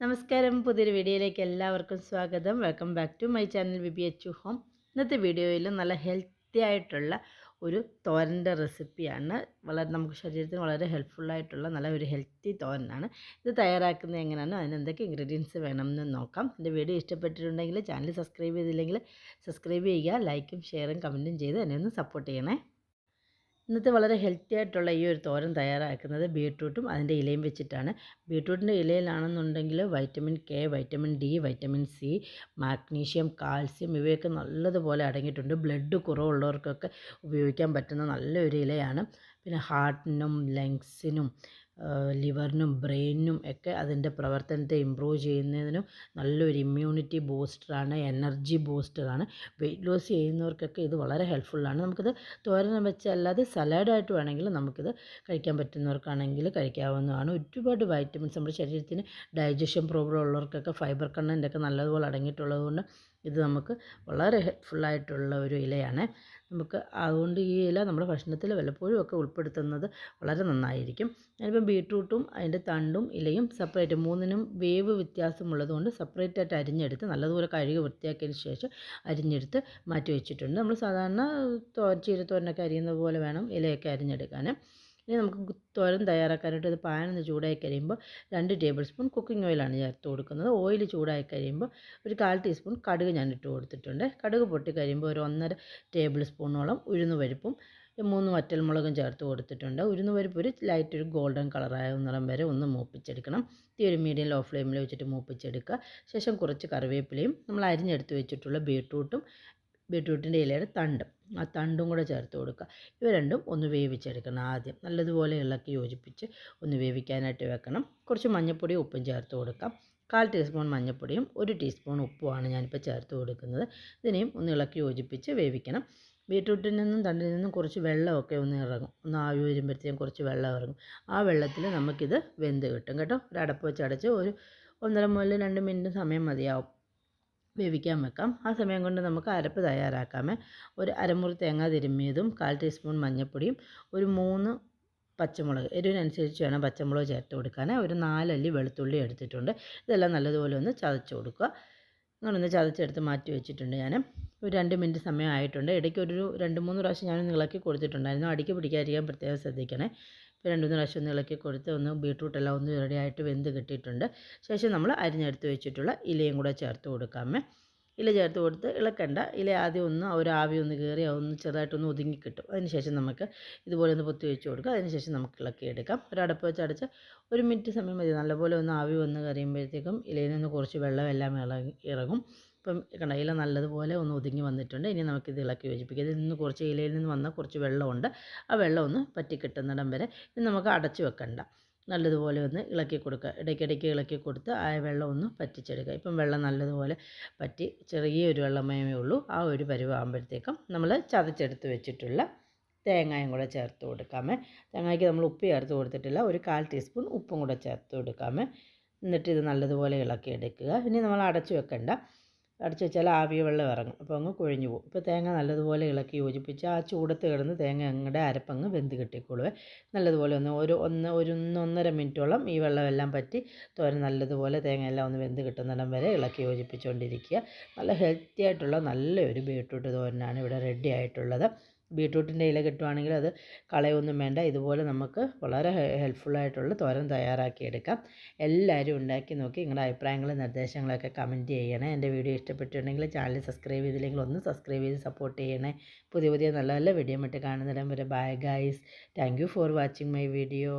നമസ്കാരം. പുതിയൊരു വീഡിയോയിലേക്ക് എല്ലാവർക്കും സ്വാഗതം. Welcome back to my channel BB H home ഇന്നത്തെ വീഡിയോയിൽ നല്ല ഹെൽത്തി ആയിട്ടുള്ള ഒരു തോരന്റെ റെസിപ്പിയാണ് വളരെ നമുക്ക് ശരീരത്തിന് വളരെ ഹെൽപ്ഫുള്ളായിട്ടുള്ള നല്ല ഒരു ഹെൽത്തി തോരനാണ്. ഇത് തയ്യാറാക്കുന്നത് എങ്ങനെയാണ്? അതിന് എന്തൊക്കെ ഇൻഗ്രീഡിയൻസ് വേണമെന്ന് നോക്കാം. എന്റെ വീഡിയോ ഇഷ്ടപ്പെട്ടിട്ടുണ്ടെങ്കിൽ ചാനൽ സബ്സ്ക്രൈബ് ചെയ്തില്ലെങ്കിൽ സബ്സ്ക്രൈബ് ചെയ്യുക ലൈക്കും ഷെയറും കമന്റും ചെയ്ത് എന്നെ ഒന്ന് സപ്പോർട്ട് ചെയ്യണേ. ഇന്നത്തെ വളരെ ഹെൽത്തി ആയിട്ടുള്ള ഈ ഒരു തോരൻ തയ്യാറാക്കുന്നത് ബീട്രൂട്ടും അതിന്റെ ഇലയും വെച്ചിട്ടാണ്. ബീട്രൂട്ടിന്റെ ഇലയിലാണെന്നുണ്ടെങ്കിൽ vitamin K vitamin D vitamin C magnesium calcium ഇവയൊക്കെ നല്ലതുപോലെ അടങ്ങിയിട്ടുണ്ട്. ബ്ലഡ് കുറവുള്ളവർക്കൊക്കെ ഉപയോഗിക്കാൻ പറ്റുന്ന നല്ലൊരു ഇലയാണ്. പിന്നെ ഹാർട്ടിനും ലങ്സിനും ലിവറിനും ബ്രെയിനിനും ഒക്കെ അതിന്റെ പ്രവർത്തനത്തെ ഇമ്പ്രൂവ് ചെയ്യുന്നതിനും നല്ലൊരു ഇമ്മ്യൂണിറ്റി ബൂസ്റ്ററാണ് എനർജി ബൂസ്റ്ററാണ്. വെയിറ്റ് ലോസ് ചെയ്യുന്നവർക്കൊക്കെ ഇത് വളരെ ഹെൽപ്ഫുള്ളാണ്. നമുക്കിത് തോരനം വെച്ച് അല്ലാതെ സലാഡായിട്ട് വേണമെങ്കിൽ നമുക്കിത് കഴിക്കാൻ പറ്റുന്നവർക്കാണെങ്കിൽ കഴിക്കാവുന്നതാണ്. ഒരുപാട് വൈറ്റമിൻസ് നമ്മുടെ ശരീരത്തിന് ഡൈജഷൻ പ്രോബ്ലം ഉള്ളവർക്കൊക്കെ ഫൈബർ കണ്ണന്റൊക്കെ നല്ലതുപോലെ അടങ്ങിയിട്ടുള്ളത് കൊണ്ട് ഇത് നമുക്ക് വളരെ ഹെൽപ്ഫുള്ളായിട്ടുള്ള ഒരു ഇലയാണ്. നമുക്ക് അതുകൊണ്ട് ഈ ഇല നമ്മുടെ ഭക്ഷണത്തിൽ വല്ലപ്പോഴും ഒക്കെ ഉൾപ്പെടുത്തുന്നത് വളരെ നന്നായിരിക്കും. ഞാനിപ്പം ബീട്രൂട്ടും അതിന്റെ തണ്ടും ഇലയും സെപ്പറേറ്റ് മൂന്നിനും വേവ് വ്യത്യാസമുള്ളത് കൊണ്ട് സെപ്പറേറ്റായിട്ട് അരിഞ്ഞെടുത്ത് നല്ലതുപോലെ കഴുകി വൃത്തിയാക്കിയതിന് ശേഷം അരിഞ്ഞെടുത്ത് മാറ്റി വെച്ചിട്ടുണ്ട്. നമ്മൾ സാധാരണ തോ ചീരത്തോരനൊക്കെ അരിയുന്നത് പോലെ വേണം ഇലയൊക്കെ അരിഞ്ഞെടുക്കാൻ. ഇനി നമുക്ക് തോരൻ തയ്യാറാക്കാനായിട്ട് ഇത് പാനൊന്ന് ചൂടായി കഴിയുമ്പോൾ രണ്ട് ടേബിൾ സ്പൂൺ കുക്കിംഗ് ഓയിലാണ് ചേർത്ത് കൊടുക്കുന്നത്. ഓയിൽ ചൂടായി കഴിയുമ്പോൾ ഒരു കാൽ ടീസ്പൂൺ കടുക് ഞാൻ ഇട്ട് കൊടുത്തിട്ടുണ്ട്. കടുക് പൊട്ടി കഴിയുമ്പോൾ ഒരു ഒന്നര ടേബിൾ സ്പൂണോളം ഉഴുന്ന് പരിപ്പും മൂന്ന് വറ്റൽമുളകും ചേർത്ത് കൊടുത്തിട്ടുണ്ട്. ഉഴുന്ന് പരിപ്പ് ഒരു ലൈറ്റ് ഒരു ഗോൾഡൻ കളറായ നിറം വരെ ഒന്ന് മൂപ്പിച്ചെടുക്കണം. തീ ഒരു മീഡിയം ലോ ഫ്ലെയിമിൽ വെച്ചിട്ട് മൂപ്പിച്ചെടുക്കുക. ശേഷം കുറച്ച് കറിവേപ്പിലയും നമ്മൾ അരിഞ്ഞെടുത്ത് വെച്ചിട്ടുള്ള ബീട്രൂട്ടും ബീട്രൂട്ടിന്റെ ഇലയുടെ തണ്ടും ആ തണ്ടും കൂടെ ചേർത്ത് കൊടുക്കുക. ഇവ രണ്ടും ഒന്ന് വേവിച്ചെടുക്കണം ആദ്യം. നല്ലതുപോലെ ഇളക്കി യോജിപ്പിച്ച് ഒന്ന് വേവിക്കാനായിട്ട് വെക്കണം. കുറച്ച് മഞ്ഞൾപ്പൊടിയും ഉപ്പും ചേർത്ത് കൊടുക്കാം. കാൽ ടീസ്പൂൺ മഞ്ഞൾപ്പൊടിയും ഒരു ടീസ്പൂൺ ഉപ്പുമാണ് ഞാനിപ്പോൾ ചേർത്ത് കൊടുക്കുന്നത്. ഇതിനെയും ഒന്ന് ഇളക്കി യോജിപ്പിച്ച് വേവിക്കണം. ബീട്രൂട്ടിൽ നിന്നും തണ്ടിൽ നിന്നും കുറച്ച് വെള്ളമൊക്കെ ഒന്ന് ഇറങ്ങും. ഒന്ന് ആവി വരുമ്പോഴത്തേക്കും കുറച്ച് വെള്ളം ഇറങ്ങും. ആ വെള്ളത്തിൽ നമുക്കിത് വെന്ത് കിട്ടും കേട്ടോ. ഒരു അടപ്പ് വെച്ച് അടച്ച് ഒരു ഒന്നര മുതൽ രണ്ട് മിനിറ്റ് സമയം മതിയാവും. വേവിക്കാൻ വെക്കാം. ആ സമയം കൊണ്ട് നമുക്ക് അരപ്പ് തയ്യാറാക്കാമേ. ഒരു അരമുറി തേങ്ങ തിരുമ്മിയതും കാൽ ടീസ്പൂൺ മഞ്ഞൾപ്പൊടിയും ഒരു മൂന്ന് പച്ചമുളക് എരിവിനനുസരിച്ച് വേണം പച്ചമുളക് ചേർത്ത് കൊടുക്കാൻ ഒരു നാലല്ലി വെളുത്തുള്ളി എടുത്തിട്ടുണ്ട്. ഇതെല്ലാം നല്ലതുപോലെ ഒന്ന് ചതച്ച് കൊടുക്കുക. അങ്ങനെ ഒന്ന് ചതച്ചെടുത്ത് മാറ്റി വെച്ചിട്ടുണ്ട് ഞാൻ. ഒരു രണ്ട് മിനിറ്റ് സമയമായിട്ടുണ്ട്. ഇടയ്ക്ക് ഒരു രണ്ട് മൂന്ന് പ്രാവശ്യം ഞാൻ ഇളക്കി കൊടുത്തിട്ടുണ്ടായിരുന്നു. അടിക്ക് പിടിക്കാതിരിക്കാൻ പ്രത്യേകം ശ്രദ്ധിക്കണേ. ഇപ്പോൾ രണ്ട് മൂന്ന് പ്രാവശ്യം ഒന്ന് ഇളക്കി കൊടുത്ത് ഒന്ന് ബീട്രൂട്ടെല്ലാം ഒന്ന് റെഡിയായിട്ട് വെന്ത് കിട്ടിയിട്ടുണ്ട്. ശേഷം നമ്മൾ അരിഞ്ഞെടുത്ത് വെച്ചിട്ടുള്ള ഇലയും കൂടെ ചേർത്ത് കൊടുക്കാമേ ഇല ചേർത്ത് കൊടുത്ത് ഇളക്കണ്ട. ഇല ആദ്യം ഒന്ന് ഒരു ആവി ഒന്ന് കയറി ഒന്ന് ചെറുതായിട്ടൊന്ന് ഒതുങ്ങി കിട്ടും. അതിനുശേഷം നമുക്ക് ഇതുപോലെ ഒന്ന് പൊത്തി വെച്ച് കൊടുക്കുക അതിനുശേഷം നമുക്ക് ഇളക്കി എടുക്കാം. ഒരു അടപ്പ് വെച്ച് ഒരു മിനിറ്റ് സമയം മതി. നല്ലപോലെ ഒന്ന് ആവി വന്ന് കറിയുമ്പോഴത്തേക്കും ഇലയിൽ നിന്ന് കുറച്ച് വെള്ളം എല്ലാം ഇളകി ഇറങ്ങും. ഇപ്പം കണ്ട ഇല നല്ലതുപോലെ ഒന്ന് ഒതുങ്ങി വന്നിട്ടുണ്ട്. ഇനി നമുക്കിത് ഇളക്കി യോജിപ്പിക്കുക ഇതിൽ നിന്ന് കുറച്ച് ഇലയിൽ നിന്ന് വന്ന കുറച്ച് വെള്ളമുണ്ട്. ആ വെള്ളം ഒന്ന് പറ്റി കിട്ടുന്നിടം വരെ ഇനി നമുക്ക് അടച്ചു വെക്കണ്ട. നല്ലതുപോലെ ഒന്ന് ഇളക്കി കൊടുക്കുക. ഇടയ്ക്കിടയ്ക്ക് ഇളക്കി കൊടുത്ത് ആ വെള്ളം ഒന്ന് പറ്റിച്ചെടുക്കുക. ഇപ്പം വെള്ളം നല്ലതുപോലെ പറ്റി ചെറിയൊരു വെള്ളമയമേ ഉള്ളൂ. ആ ഒരു പരുവാകുമ്പോഴത്തേക്കും നമ്മൾ ചതച്ചെടുത്ത് വെച്ചിട്ടുള്ള തേങ്ങയും കൂടെ ചേർത്ത് കൊടുക്കാമേ. തേങ്ങയ്ക്ക് നമ്മൾ ഉപ്പ് ചേർത്ത് കൊടുത്തിട്ടില്ല. ഒരു കാൽ ടീസ്പൂൺ ഉപ്പും കൂടെ ചേർത്ത് കൊടുക്കാമേ. എന്നിട്ട് ഇത് നല്ലതുപോലെ ഇളക്കി എടുക്കുക ഇനി നമ്മൾ അടച്ചു വെക്കണ്ട. അടച്ചു വെച്ചാൽ ആവി വെള്ളം ഇറങ്ങും. അപ്പോൾ അങ്ങ് കൊഴിഞ്ഞു പോകും. ഇപ്പോൾ തേങ്ങ നല്ലതുപോലെ ഇളക്കി യോജിപ്പിച്ച് ആ ചൂടത്ത് കിടന്ന് തേങ്ങ അങ്ങടെ അരപ്പങ്ങ് വെന്ത് കിട്ടിക്കോളുവേ. നല്ലതുപോലെ ഒന്ന് ഒരു ഒന്ന് ഒരു ഒന്നൊന്നര മിനിറ്റോളം ഈ വെള്ളമെല്ലാം പറ്റി തോരൻ നല്ലതുപോലെ തേങ്ങ എല്ലാം ഒന്ന് വെന്ത് കിട്ടുന്നിടം വരെ ഇളക്കി യോജിപ്പിച്ചുകൊണ്ടിരിക്കുക. നല്ല ഹെൽത്തി ആയിട്ടുള്ള നല്ലൊരു ബീട്രൂട്ട് തോരനാണ് ഇവിടെ റെഡി ആയിട്ടുള്ളത്. ബീട്രൂട്ടിന്റെ ഇല കിട്ടുവാണെങ്കിൽ അത് കളയൊന്നും വേണ്ട. ഇതുപോലെ നമുക്ക് വളരെ ഹെൽപ്ഫുള്ളായിട്ടുള്ള തോരൻ തയ്യാറാക്കിയെടുക്കാം. എല്ലാവരും ഉണ്ടാക്കി നോക്കി നിങ്ങളുടെ അഭിപ്രായങ്ങളും നിർദ്ദേശങ്ങളൊക്കെ കമന്റ് ചെയ്യണേ. എന്റെ വീഡിയോ ഇഷ്ടപ്പെട്ടിട്ടുണ്ടെങ്കിൽ ചാനൽ സബ്സ്ക്രൈബ് ചെയ്തില്ലെങ്കിൽ ഒന്ന് സബ്സ്ക്രൈബ് ചെയ്ത് സപ്പോർട്ട് ചെയ്യണേ. പുതിയ പുതിയ നല്ല നല്ല വീഡിയോ മറ്റ് കാണുന്നിടം വരെ bye guys thank for watching my video